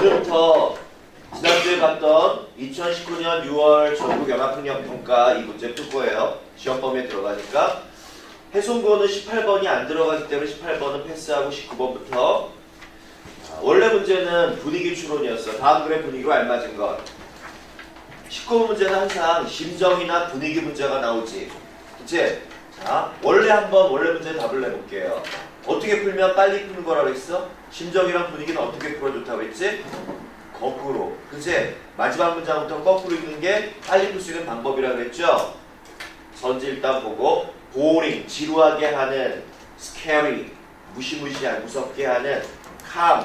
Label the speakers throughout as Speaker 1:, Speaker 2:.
Speaker 1: 오늘부터 지난주에 봤던 2019년 6월 전국 연합학력 평가 이 문제 풀 거예요. 시험 범위에 들어가니까 해송고는 18번이 안 들어가기 때문에 18번은 패스하고 19번부터 원래 문제는 분위기 추론이었어. 다음 글의 분위기로 알맞은 것. 19번 문제는 항상 심정이나 분위기 문제가 나오지. 그치? 자, 원래 한번 원래 문제 답을 내볼게요. 어떻게 풀면 빨리 푸는 거라고 했어? 심정이랑 분위기는 어떻게 풀어줬다고 했지? 거꾸로. 그치? 마지막 문장부터 거꾸로 읽는 게 빨리 풀 수 있는 방법이라고 했죠? 전지 일단 보고 보링, 지루하게 하는 scary, 무시무시한, 무섭게 하는 calm,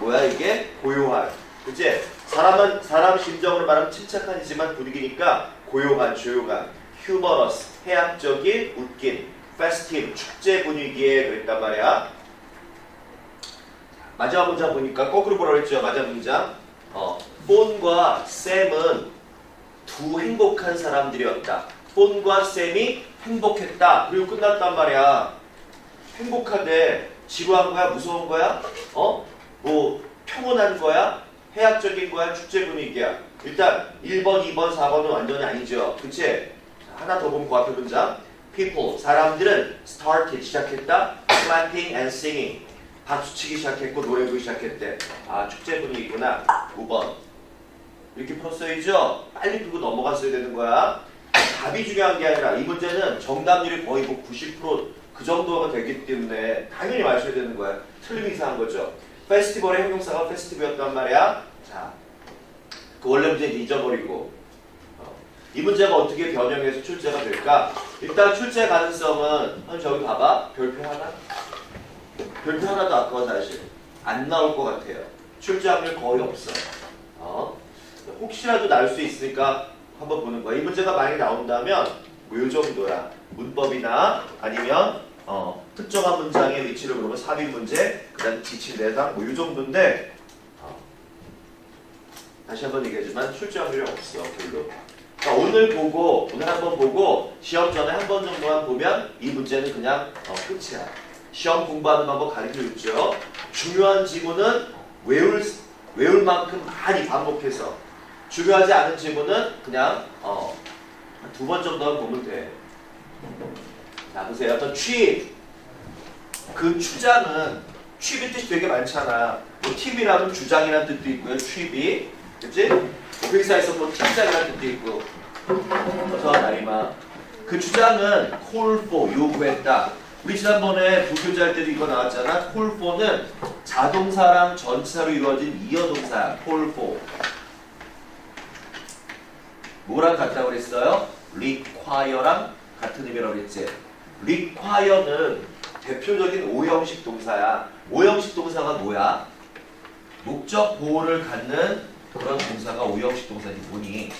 Speaker 1: 뭐야 이게? 고요한. 그치? 사람은, 사람 심정으로 말하면 침착한이지만 분위기니까 고요한, 조용한, humorous, 해학적인, 웃긴, festive, 축제 분위기에 그랬단 말이야. 마지막 문장 보니까 거꾸로 보라고 했죠. 마지막 문장. 어, 폰과 샘은 두 행복한 사람들이었다. 폰과 샘이 행복했다. 그리고 끝났단 말이야. 행복한데 지루한 거야? 무서운 거야? 어? 뭐 평온한 거야? 해학적인 거야? 축제 분위기야? 일단 1번, 2번, 4번은 완전히 아니죠. 그치? 자, 하나 더 보면 그 앞에 문장. People, 사람들은 started, 시작했다. clapping and singing. 박수치기 시작했고 노래 부르기 시작했대. 아 축제 분위기구나. 5번. 이렇게 풀었어야죠? 빨리 풀고 넘어갔어야 되는 거야. 답이 중요한 게 아니라 이 문제는 정답률이 거의 뭐 90%그 정도가 되기 때문에 당연히 맞춰야 되는 거야. 틀림이 이상한 거죠. 페스티벌의 형용사가 페스티벌이었단 말이야. 자, 그 원래 문제 잊어버리고 어, 이 문제가 어떻게 변형해서 출제가 될까? 일단 출제 가능성은 한 저기 봐봐. 별표 하나? 별표 하나도 아까워 사실. 안 나올 것 같아요. 출제 확률 거의 없어. 어? 혹시라도 나올 수 있으니까 한번 보는 거야. 이 문제가 많이 나온다면 뭐요 정도야. 문법이나 아니면 어, 특정한 문장의 위치를 보면 삽입 문제, 그 다음 지침 대상 뭐요 정도인데 어, 다시 한번 얘기하지만 출제 확률이 없어 별로. 자, 오늘 보고 오늘 한번 보고 시험 전에 한 번 정도만 보면 이 문제는 그냥 어, 끝이야. 시험 공부하는 방법 가르쳐 줬죠. 중요한 지문은 외울 외울 만큼 많이 반복해서 중요하지 않은 지문은 그냥 어, 두 번 정도만 보면 돼. 자 보세요. 어떤 취입. 그 추장은 취입의 뜻이 되게 많잖아. 뭐 팁이라면 주장이라는 뜻도 있고요. 취입이. 그치? 회사에서 뭐 팀장이라는 뜻도 있고. 어서 나이마. 그 주장은 for 요구했다. 우리 지난번에 부교자 할 때도 이거 나왔잖아. for는 자동사랑 전치사로 이루어진 call for. 뭐랑 같다고 그랬어요? require랑 같은 의미라고 그랬지. require는 대표적인 오형식 동사야. 오형식 동사가 뭐야? 목적 보호를 갖는 그런 동사가 오형식 동사지 뭐니?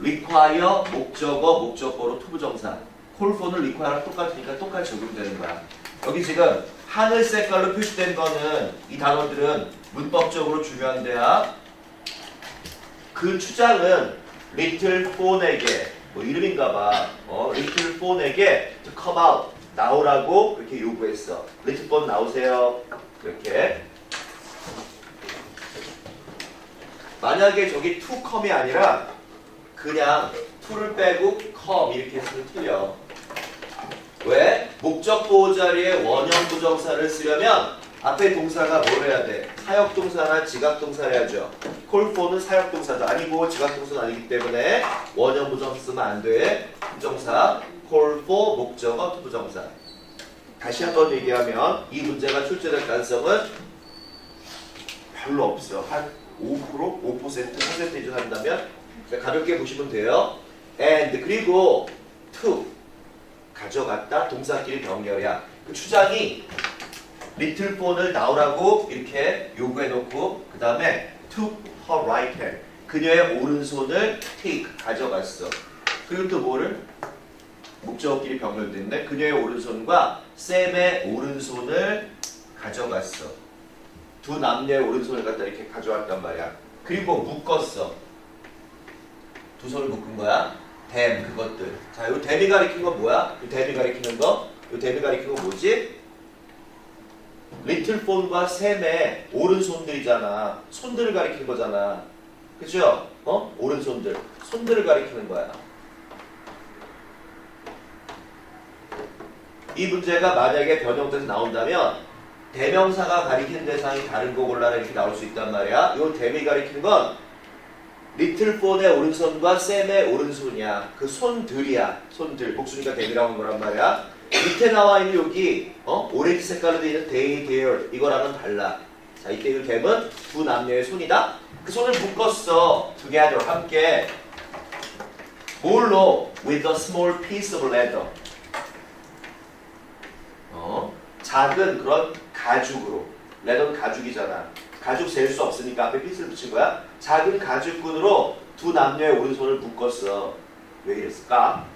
Speaker 1: require 목적어 목적어로 투부정사. 콜포는 require랑 똑같으니까 똑같이 적용되는 거야. 여기 지금 하늘 색깔로 표시된 거는 이 단어들은 문법적으로 중요한데야. 그 추장은 리틀 폰에게 뭐 이름인가 봐. 어, 리틀 폰에게 to come out 나오라고 이렇게 요구했어. 리틀 폰 나오세요. 이렇게. 만약에 저기 to come이 아니라 그냥 to를 빼고 come 이렇게 했으면 틀려. 왜? 목적 보호 자리에 원형 부정사를 쓰려면 앞에 동사가 뭘 해야 돼? 사역 동사나 지각 동사를 해야죠. for는 사역 동사도 아니고 지각 동사도 아니기 때문에 원형 부정 쓰면 안 돼. 부정사 for 목적어 부정사. 다시 한번 얘기하면 이 문제가 출제될 가능성은 별로 없어. 한 5%, 5% 퍼센테이지 한다면 가볍게 보시면 돼요. and 그리고 to 가져갔다 동사끼리 병렬이야. 그 추장이 리틀 폰을 나오라고 이렇게 요구해놓고 그 다음에 took her right hand 그녀의 오른손을 take 가져갔어. 그리고 또 뭐를 목적어끼리 병렬됐네. 그녀의 오른손과 샘의 오른손을 가져갔어. 두 남녀의 오른손을 갖다 이렇게 가져왔단 말이야. 그리고 묶었어. 두 손을 묶은 거야. 댐 그것들. 자, 요 댐이 가리킨 건 뭐야? 요 댐이 가리키는 거? 요 댐이 가리킨 건 뭐지? 리틀 폰과 샘의 오른손들이잖아. 손들을 가리키는 거잖아. 그죠? 어? 오른손들. 손들을 가리키는 거야. 이 문제가 만약에 변형돼서 나온다면 대명사가 가리키는 대상이 다른 거 골라라 이렇게 나올 수 있단 말이야. 요 대미 가리키는 건 리틀 폰의 오른손과 샘의 오른손이야. 그 손들이야. 손들. 복수니까 대미라고 한 거란 말이야. 밑에 나와 있는 여기 어? 오렌지 색깔로 되어 있는 they, their 이거랑은 달라. 자 이때 이 댐은 두 남녀의 손이다. 그 손을 묶었어. together 함께. 뭘로? with a small piece of leather. 어? 작은 그런 가죽으로. 레더는 가죽이잖아. 가죽 셀수 없으니까 앞에 핏을 붙인 거야. 작은 가죽끈으로 두 남녀의 오른손을 묶었어. 왜 이랬을까?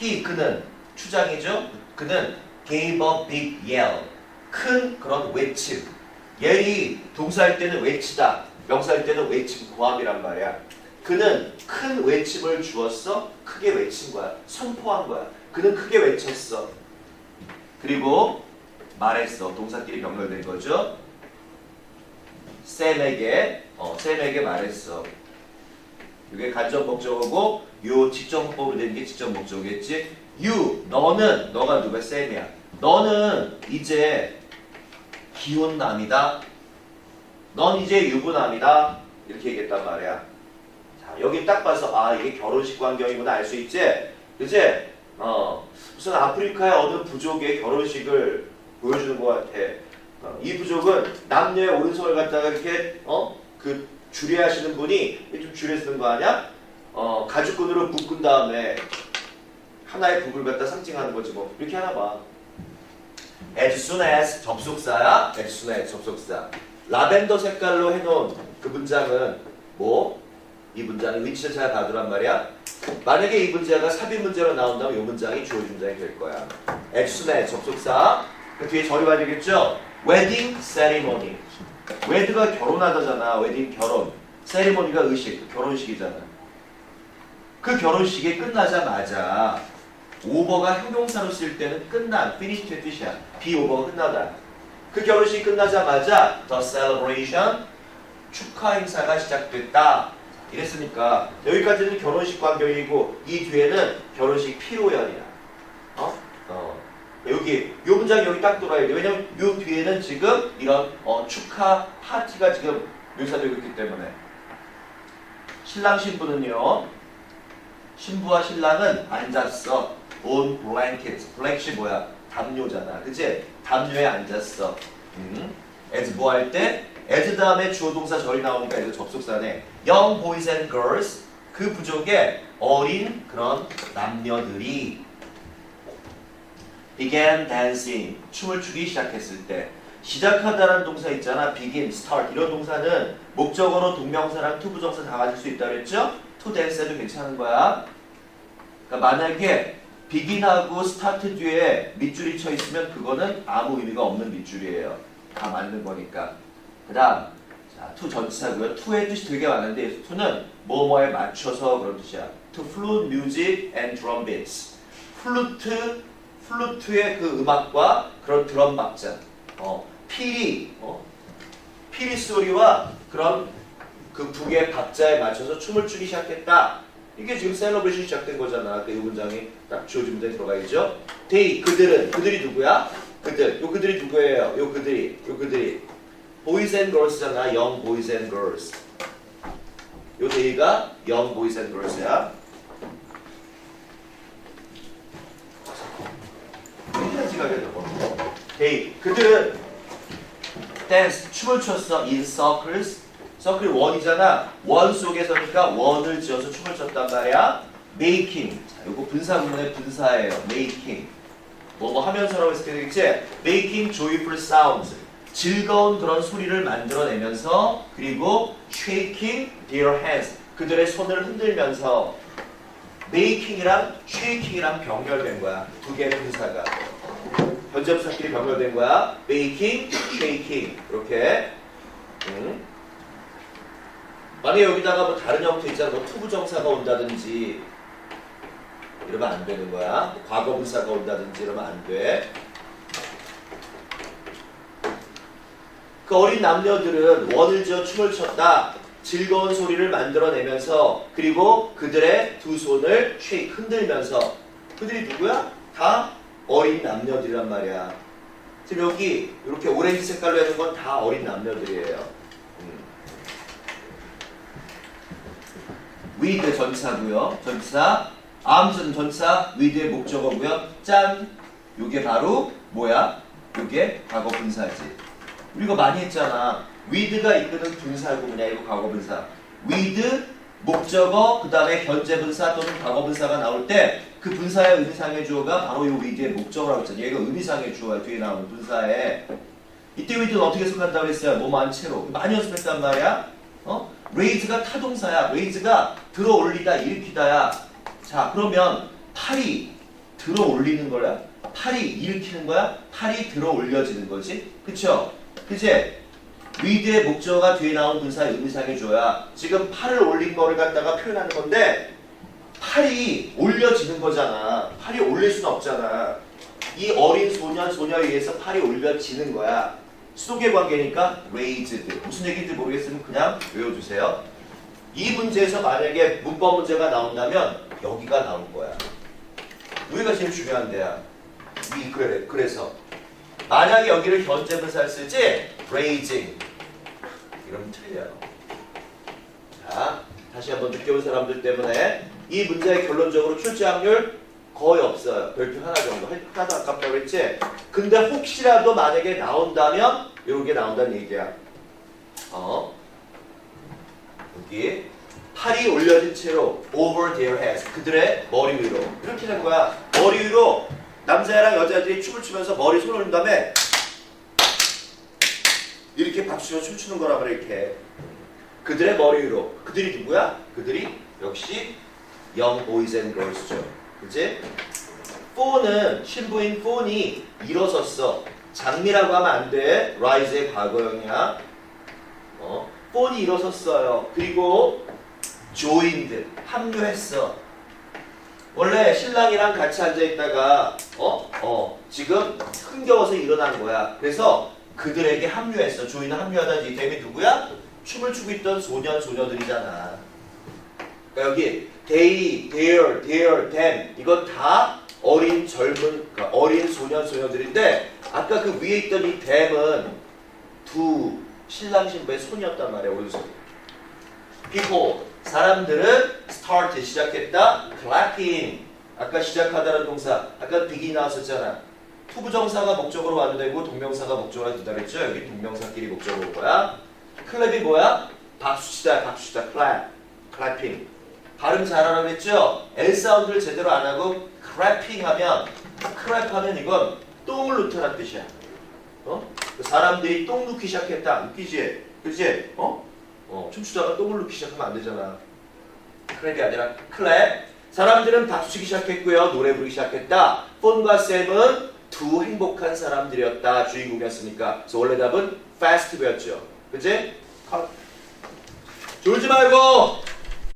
Speaker 1: he 그는 추장이죠. 그는 gave a big yell. 큰 그런 외침. yell이 동사일 때는 외치다. 명사일 때는 외침 고함이란 말이야. 그는 큰 외침을 주었어. 크게 외친 거야. 선포한 거야. 그는 크게 외쳤어. 그리고 말했어. 동사끼리 연결된 거죠. 샘에게 어, 샘에게 말했어. 이게 간접 목적어고 요 직접 문법으로 되는 게 직접 목적어겠지. you 너는 너가 누가 샘이야. 너는 이제 기혼남이다. 넌 이제 유부남이다. 이렇게 얘기했단 말이야. 자 여기 딱 봐서 아 이게 결혼식 광경이구나 알 수 있지. 그지? 어 무슨 아프리카의 어느 부족의 결혼식을 보여주는 것 같아. 어, 이 부족은 남녀의 오른손을 갖다가 이렇게 어그 주례하시는 분이 좀 주례 쓰는 거 아니야? 어 가죽끈으로 묶은 다음에 하나의 부부를 갖다 상징하는 거지 뭐 이렇게 하나 봐. as soon as 접속사야. as soon as 접속사. 라벤더 색깔로 해놓은 그 문장은 뭐? 이 문장은 위치를 잘 봐두란 말이야. 만약에 이 문제가 삽입 문제로 나온다면 이 문장이 주어 문장이 될 거야. as soon as 접속사. 그 뒤에 절이 봐야 되겠죠? wedding ceremony. 웨드가 결혼하다잖아. 웨딩 결혼. 세리머니가 의식, 그 결혼식이잖아. 그 결혼식이 끝나자마자 오버가 형용사로 쓸 때는 끝난, finished 뜻이야. be over가 끝나다. 그 결혼식이 끝나자마자 the celebration 축하 행사가 시작됐다. 이랬으니까 여기까지는 결혼식 광경이고 이 뒤에는 결혼식 피로연이야. 어? 어. 여기 요 문장 여기 딱 돌아야 돼. 왜냐면 요 뒤에는 지금 이런 어, 축하 파티가 지금 묘사되고 있기 때문에 신랑 신부는요. 신부와 신랑은 앉았어. on blankets. 블랭시 뭐야? 담요잖아. 그치? 담요에 앉았어. 음. as 뭐 할 때? as 다음에 주어 동사 절이 나오니까 이거 접속사네. young boys and girls. 그 부족의 어린 그런 남녀들이 began dancing. 춤을 추기 시작했을 때 시작하다라는 동사 있잖아. begin, start. 이런 동사는 목적어로 동명사랑 투부정사 다 가질 수 있다 그랬죠? to dance 해도 괜찮은 거야. 그러니까 만약에 begin하고 start 뒤에 밑줄이 쳐 있으면 그거는 아무 의미가 없는 밑줄이에요. 다 맞는 거니까. 그 다음 자, to 전치사고요. to의 뜻이 되게 많은데 to는 뭐뭐에 맞춰서 그런 뜻이야. to flute music and drum beats 플루트 플루트의 그 음악과 그런 드럼 박자, 어, 피리, 어, 피리 소리와 그런 그 북의 박자에 맞춰서 춤을 추기 시작했다. 이게 지금 셀러브레이션 시작된 거잖아. 그이 문장이 딱 문장에 들어가 있죠. 데이 그들은 그들이 누구야? 그들. 요 그들이 누구예요? 요 그들이. 요 그들이. 보이즈 앤 걸스잖아. 영 보이즈 앤 걸스. 요 데이가 영 보이즈 생각이 되고. 데이 그들은 댄스 춤을 췄어 in circles. 서클 원이잖아. 원 속에서니까 원을 지어서 춤을 췄단 말이야. making. 자, 요거 분사 구문의 분사예요. making. 뭐뭐 하면서라고 했을 때 되겠지? making joyful sounds. 즐거운 그런 소리를 만들어내면서 그리고 shaking their hands. 그들의 손을 흔들면서 making이랑 shaking이랑 병렬된 거야. 두 개의 분사가. 현재부사끼리 병렬된 거야. making, shaking. 이렇게. 음. 만약에 여기다가 뭐 다른 형태 있잖아. 뭐 투부정사가 온다든지 이러면 안 되는 거야. 과거분사가 온다든지 이러면 안 돼. 그 어린 남녀들은 원을 지어 춤을 췄다. 즐거운 소리를 만들어내면서 그리고 그들의 두 손을 쉐이크 흔들면서 그들이 누구야? 다 어린 남녀들이란 말이야. 지금 여기 이렇게 오렌지 색깔로 해놓은 건다 어린 남녀들이에요. 음. with 전사고요. 전사. arms는 전사. with의 목적어고요. 짠. 요게 바로 뭐야? 요게 과거 분사지. 우리 이거 많이 했잖아. with가 이끄는 분사고 뭐냐 이거 과거 분사. with 목적어 그 다음에 현재 분사 또는 과거 분사가 나올 때 그 분사의 의미상의 주어가 바로 요 with의 목적어라고 했잖아. 얘가 의미상의 주어야 뒤에 나오는 분사에. 이때 with는 어떻게 속한다고 했어요? 뭐 많채로 많이 연습했단 말이야. 어? raise가 타동사야. raise가 들어 올리다 일으키다야. 자 그러면 팔이 들어 올리는 거야? 팔이 일으키는 거야? 팔이 들어 올려지는 거지? 그쵸? 그치? 위드의 목적어가 뒤에 나온 분사의 의미상의 줘야 지금 팔을 올린 거를 갖다가 표현하는 건데 팔이 올려지는 거잖아. 팔이 올릴 수는 없잖아. 이 어린 소년, 소녀에 의해서 팔이 올려지는 거야. 수동의 관계니까 raised. 무슨 얘기인지 모르겠으면 그냥 외워주세요. 이 문제에서 만약에 문법 문제가 나온다면 여기가 나올 거야. 여기가 제일 중요한 데야. 이 그래 그래서 만약에 여기를 분사를 쓰지 raising 이러면 틀려요. 자 다시 한번 느껴본 사람들 때문에 이 문제의 결론적으로 출제 확률 거의 없어요. 별표 하나 정도. 하나도 아깝다고 그랬지? 근데 혹시라도 만약에 나온다면 이게 나온다는 얘기야. 어? 여기 팔이 올려진 채로 over their heads 그들의 머리 위로 이렇게 된 거야 머리 위로 남자애랑 여자애들이 춤을 추면서 머리 손 올린 다음에 이렇게 박수 치며 춤추는 거라 그래 이렇게. 그들의 머리 위로. 그들이 누구야? 그들이? 역시 young boys and girls죠. 그치? phone은 신부인 phone이 일어섰어. 장미라고 하면 안돼. Rise의 과거형이야. 어? phone이 일어섰어요. 그리고 joined 합류했어 원래 신랑이랑 같이 앉아 있다가 어? 어 지금 흥겨워서 일어난 거야. 그래서 그들에게 합류했어. 조인은 합류하다니 댐이 누구야? 춤을 추고 있던 소년 소녀들이잖아. 그러니까 여기 they, their, their, them 이건 다 어린 젊은 그러니까 어린 소년 소녀들인데 아까 그 위에 있던 이 them은 두 신랑 신부의 손이었단 말이야 오른손 people 사람들은 start 시작했다. clapping 아까 시작하다는 동사 아까 begin 나왔었잖아. 투부정사가 목적으로 와도 되고 동명사가 목적으로 와도 된다 그랬죠? 여기 동명사끼리 목적으로 올 거야. 클랩이 뭐야? 박수치다 박수치다. clap clapping. 발음 잘하라고 그랬죠? L 사운드를 제대로 안 하고 clapping 하면 clap 하면 이건 똥을 놓다는 뜻이야. 어? 사람들이 똥 누기 시작했다. 웃기지? 그지? 어? 어, 춤추다가 똥을 넣기 시작하면 안 되잖아. 클랩이 아니라 클랩. 사람들은 박수 치기 시작했고요. 노래 부르기 시작했다. 폰과 샘은 두 행복한 사람들이었다. 주인공이었으니까. 그래서 원래 답은 fast였죠. 그치? 컷. 졸지 말고